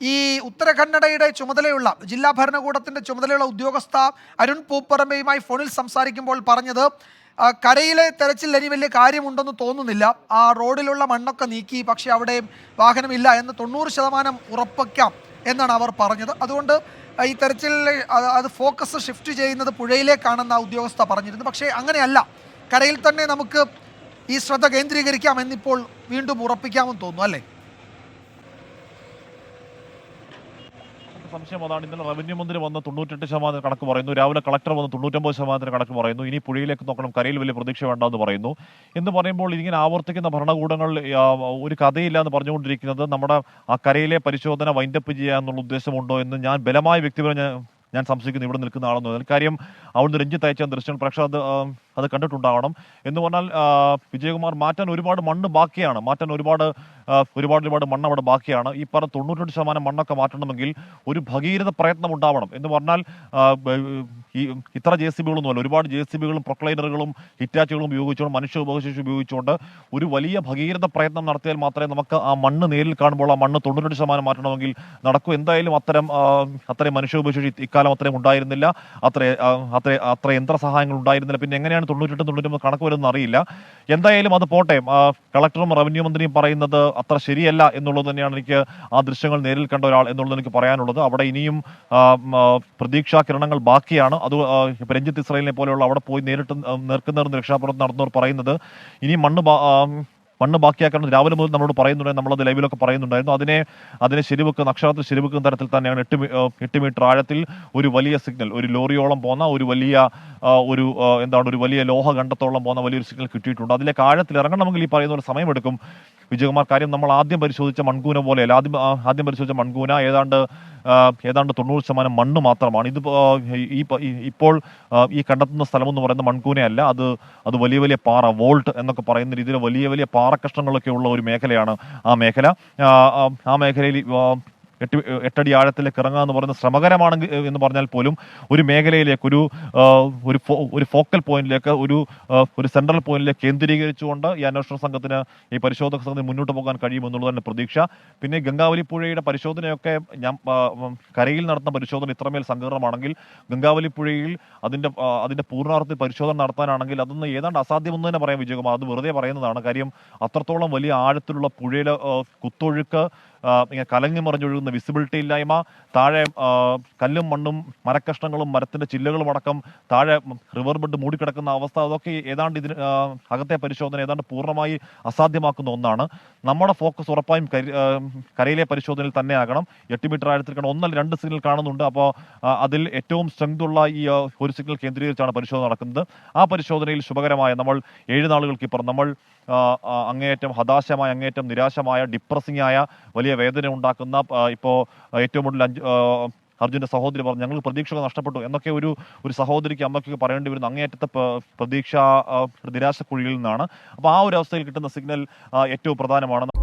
ഈ ഉത്തര കന്നഡയുടെ ചുമതലയുള്ള ജില്ലാ ഭരണകൂടത്തിന്റെ ചുമതലയുള്ള ഉദ്യോഗസ്ഥ അരുൺ പൂപ്പറമ്പയുമായി ഫോണിൽ സംസാരിക്കുമ്പോൾ പറഞ്ഞത് കരയിലെ തെരച്ചിൽ ഇനി വലിയ കാര്യമുണ്ടെന്ന് തോന്നുന്നില്ല. ആ റോഡിലുള്ള മണ്ണൊക്കെ നീക്കി പക്ഷേ അവിടെ വാഹനമില്ല എന്ന് തൊണ്ണൂറ് ശതമാനം ഉറപ്പിക്കാം എന്നാണ് അവർ പറഞ്ഞത്. അതുകൊണ്ട് ഈ തെരച്ചിൽ അത് ഫോക്കസ് ഷിഫ്റ്റ് ചെയ്യുന്നത് പുഴയിലേക്കാണെന്ന് ആ ഉദ്യോഗസ്ഥ പറഞ്ഞിരുന്നു. പക്ഷേ അങ്ങനെയല്ല. കരയിൽ തന്നെ നമുക്ക് ഈ ശ്രദ്ധ കേന്ദ്രീകരിക്കാം എന്നിപ്പോൾ വീണ്ടും ഉറപ്പിക്കാമെന്ന് തോന്നുന്നു അല്ലേ? സംശയം അതാണ്. ഇന്നലെ റവന്യൂ മന്ത്രി വന്ന് തൊണ്ണൂറ്റെട്ട് ശതമാനം കണക്ക് പറയുന്നു. രാവിലെ കളക്ടർ വന്ന് തൊണ്ണൂറ്റൊമ്പത് ശതമാനത്തിന് കണക്ക് പറയുന്നു. ഇനി പുഴയിലേക്ക് നോക്കണം. കരയിൽ വലിയ പ്രതീക്ഷ വേണ്ടെന്ന് പറയുന്നു. എന്ന് പറയുമ്പോൾ ഇതിങ്ങനെ ആവർത്തിക്കുന്ന ഭരണകൂടങ്ങൾ ഒരു കഥയില്ല എന്ന് പറഞ്ഞുകൊണ്ടിരിക്കുന്നത് നമ്മുടെ ആ കരയിലെ പരിശോധന വൈൻഡപ്പ് ചെയ്യുക എന്നുള്ള ഉദ്ദേശമുണ്ടോ എന്ന് ഞാൻ ബലമായ വ്യക്തിപരം ഞാൻ സംശയിക്കുന്നു ഇവിടെ നിൽക്കുന്ന ആളെന്ന് പറഞ്ഞാൽ കാര്യം അവിടുന്ന് രഞ്ജിത്ത് അയച്ച ദൃശ്യം പ്രേക്ഷകർ അത് അത് കണ്ടിട്ടുണ്ടാവണം. എന്ന് പറഞ്ഞാൽ വിജയകുമാർ മാറ്റാൻ ഒരുപാട് മണ്ണ് ബാക്കിയാണ്. മാറ്റാൻ ഒരുപാട് ഒരുപാട് ഒരുപാട് മണ്ണ് അവിടെ ബാക്കിയാണ്. ഈ പറഞ്ഞ തൊണ്ണൂറ്റെട്ട് ശതമാനം മണ്ണൊക്കെ മാറ്റണമെങ്കിൽ ഒരു ഭഗീരഥ പ്രയത്നം ഉണ്ടാവണം. എന്ന് പറഞ്ഞാൽ ഈ ഇത്ര ജെ സി ബികളൊന്നുമല്ല ഒരുപാട് ജെ സി ബികളും പ്രൊക്ലൈനറുകളും ഹിറ്റാച്ചുകളും ഉപയോഗിച്ചുകൊണ്ട് മനുഷ്യ ഉപശേഷി ഉപയോഗിച്ചുകൊണ്ട് ഒരു വലിയ ഭഗീരഥ പ്രയത്നം നടത്തിയാൽ മാത്രമേ നമുക്ക് ആ മണ്ണ് നേരിൽ കാണുമ്പോൾ ആ മണ്ണ് തൊണ്ണൂറ്റെട്ട് ശതമാനം മാറ്റണമെങ്കിൽ നടക്കൂ. എന്തായാലും അത്തരം അത്രയും മനുഷ്യ ഉപശേഷി ഇക്കാലം അത്രയും ഉണ്ടായിരുന്നില്ല. അത്ര അത്ര അത്ര യന്ത്ര സഹായങ്ങൾ ഉണ്ടായിരുന്നില്ല. പിന്നെ എങ്ങനെയാണ് തൊണ്ണൂറ്റെട്ട് തൊണ്ണൂറ്റൊമ്പത് കണക്ക് വരുന്നത് അറിയില്ല. എന്തായാലും അത് പോട്ടെ. കളക്ടറും റവന്യൂ മന്ത്രിയും പറയുന്നത് അത്ര ശരിയല്ല എന്നുള്ളത് തന്നെയാണ് എനിക്ക് ആ ദൃശ്യങ്ങൾ നേരിൽ കണ്ട ഒരാൾ എന്നുള്ളത് എനിക്ക് പറയാനുള്ളത്. അവിടെ ഇനിയും പ്രതീക്ഷാ കിരണങ്ങൾ ബാക്കിയാണ്. അത് രഞ്ജിത്ത് ഇസ്രായേലിനെ പോലെയുള്ള അവിടെ പോയി നേരിട്ട് നിൽക്കുന്നവർന്ന് രക്ഷാപ്രവർത്തനം നടന്നവർ പറയുന്നത് ഇനി മണ്ണ് മണ്ണ് ബാക്കിയാക്കണം രാവിലെ മുതൽ നമ്മളോട് പറയുന്നുണ്ട് നമ്മളത് ലൈവിലൊക്കെ പറയുന്നുണ്ടായിരുന്നു. അതിനെ അതിനെ ശരിവെക്കുന്ന അക്ഷരത്തിൽ ശരിവെക്കുന്ന തരത്തിൽ തന്നെയാണ് എട്ട് എട്ട് മീറ്റർ ആഴത്തിൽ ഒരു വലിയ സിഗ്നൽ ഒരു ലോറിയോളം പോകുന്ന ഒരു വലിയ ഒരു എന്താണ് ഒരു വലിയ ലോഹ കണ്ടത്തോളം പോകുന്ന വലിയൊരു സിഗ്നൽ കിട്ടിയിട്ടുണ്ട്. അതിലേക്ക് ആഴത്തിൽ ഇറങ്ങണമെങ്കിൽ ഈ പറയുന്ന ഒരു സമയമെടുക്കും. വിജയകുമാർ കാര്യം നമ്മൾ ആദ്യം പരിശോധിച്ച മൺകൂന പോലെയല്ല. ആദ്യം ആദ്യം പരിശോധിച്ച മൺകൂന ഏതാണ്ട് ഏതാണ്ട് തൊണ്ണൂറ് ശതമാനം മണ്ണ് മാത്രമാണ്. ഇത് ഈ ഇപ്പോൾ ഈ കണ്ടെത്തുന്ന സ്ഥലം എന്ന് പറയുന്നത് മൺകൂനയല്ല. അത് അത് വലിയ വലിയ പാറ വോൾട്ട് എന്നൊക്കെ പറയുന്ന രീതിയിൽ വലിയ വലിയ പാറക്കഷ്ണങ്ങളൊക്കെ ഉള്ള ഒരു മേഖലയാണ് ആ മേഖല. ആ, മേഖലയിൽ എട്ട് എട്ടടി ആഴത്തിലേക്ക് ഇറങ്ങുക എന്ന് പറയുന്നത് ശ്രമകരമാണെങ്കിൽ എന്ന് പറഞ്ഞാൽ പോലും ഒരു മേഖലയിലേക്ക് ഒരു ഒരു ഫോക്കൽ പോയിന്റിലേക്ക് ഒരു ഒരു സെൻട്രൽ പോയിന്റിലേക്ക് കേന്ദ്രീകരിച്ചുകൊണ്ട് ഈ അന്വേഷണ സംഘത്തിന് ഈ പരിശോധക സംഘത്തിന് മുന്നോട്ട് പോകാൻ കഴിയുമെന്നുള്ളത് തന്നെ പ്രതീക്ഷ. പിന്നെ ഗംഗാവലി പുഴയുടെ പരിശോധനയൊക്കെ ഞാൻ കരയിൽ നടത്തുന്ന പരിശോധന ഇത്രമേൽ സങ്കീർണമാണെങ്കിൽ ഗംഗാവലി പുഴയിൽ അതിന്റെ അതിന്റെ പൂർണാർത്ഥത്തിൽ പരിശോധന നടത്താനാണെങ്കിൽ അതൊന്ന് ഏതാണ്ട് അസാധ്യമെന്ന് തന്നെ പറയാം വിജയകുമാർ. അത് വെറുതെ പറയുന്നതാണ്. കാര്യം അത്രത്തോളം വലിയ ആഴത്തിലുള്ള പുഴയിലെ കുത്തൊഴുക്ക് ഇങ്ങനെ കലങ്ങി മറിഞ്ഞൊഴുകുന്ന വിസിബിലിറ്റി ഇല്ലായ്മ താഴെ കല്ലും മണ്ണും മരക്കഷ്ണങ്ങളും മരത്തിന്റെ ചില്ലകളും അടക്കം താഴെ റിവർ ബെഡ് മൂടിക്കിടക്കുന്ന അവസ്ഥ അതൊക്കെ ഏതാണ്ട് ഇതിന് അകത്തെ പരിശോധന ഏതാണ്ട് പൂർണമായി അസാധ്യമാക്കുന്ന ഒന്നാണ്. നമ്മുടെ ഫോക്കസ് ഉറപ്പായും കരയിലെ പരിശോധനയിൽ തന്നെ ആകണം. എട്ട് മീറ്റർ ആഴത്തിൽ ഒന്നല്ല രണ്ട് സിഗ്നൽ കാണുന്നുണ്ട്. അപ്പോൾ അതിൽ ഏറ്റവും സ്ട്രെങ്ത് ഉള്ള ഈ ഒരു സിഗ്നൽ കേന്ദ്രീകരിച്ചാണ് പരിശോധന നടക്കുന്നത്. ആ പരിശോധനയിൽ ശുഭകരമായ നമ്മൾ ഏഴ് നാളുകൾക്ക് ഇപ്പുറം നമ്മൾ അങ്ങേയറ്റം ഹതാശമായ അങ്ങേയറ്റം നിരാശമായ ഡിപ്രസിംഗ് ആയ വലിയ വേദന ഉണ്ടാക്കുന്ന ഇപ്പോൾ ഇപ്പോ ഏറ്റവും കൂടുതൽ അഞ്ച് അർജുന്റെ സഹോദരി പറഞ്ഞു ഞങ്ങൾ പ്രതീക്ഷകൾ നഷ്ടപ്പെട്ടു. എന്നൊക്കെ ഒരു ഒരു സഹോദരിക്ക് അമ്മയ്ക്ക് പറയേണ്ടി വരുന്ന അങ്ങേയറ്റത്തെ പ്രതീക്ഷ നിരാശക്കുഴിയിൽ നിന്നാണ്. അപ്പോൾ ആ ഒരു അവസ്ഥയിൽ കിട്ടുന്ന സിഗ്നൽ ഏറ്റവും പ്രധാനമാണ്.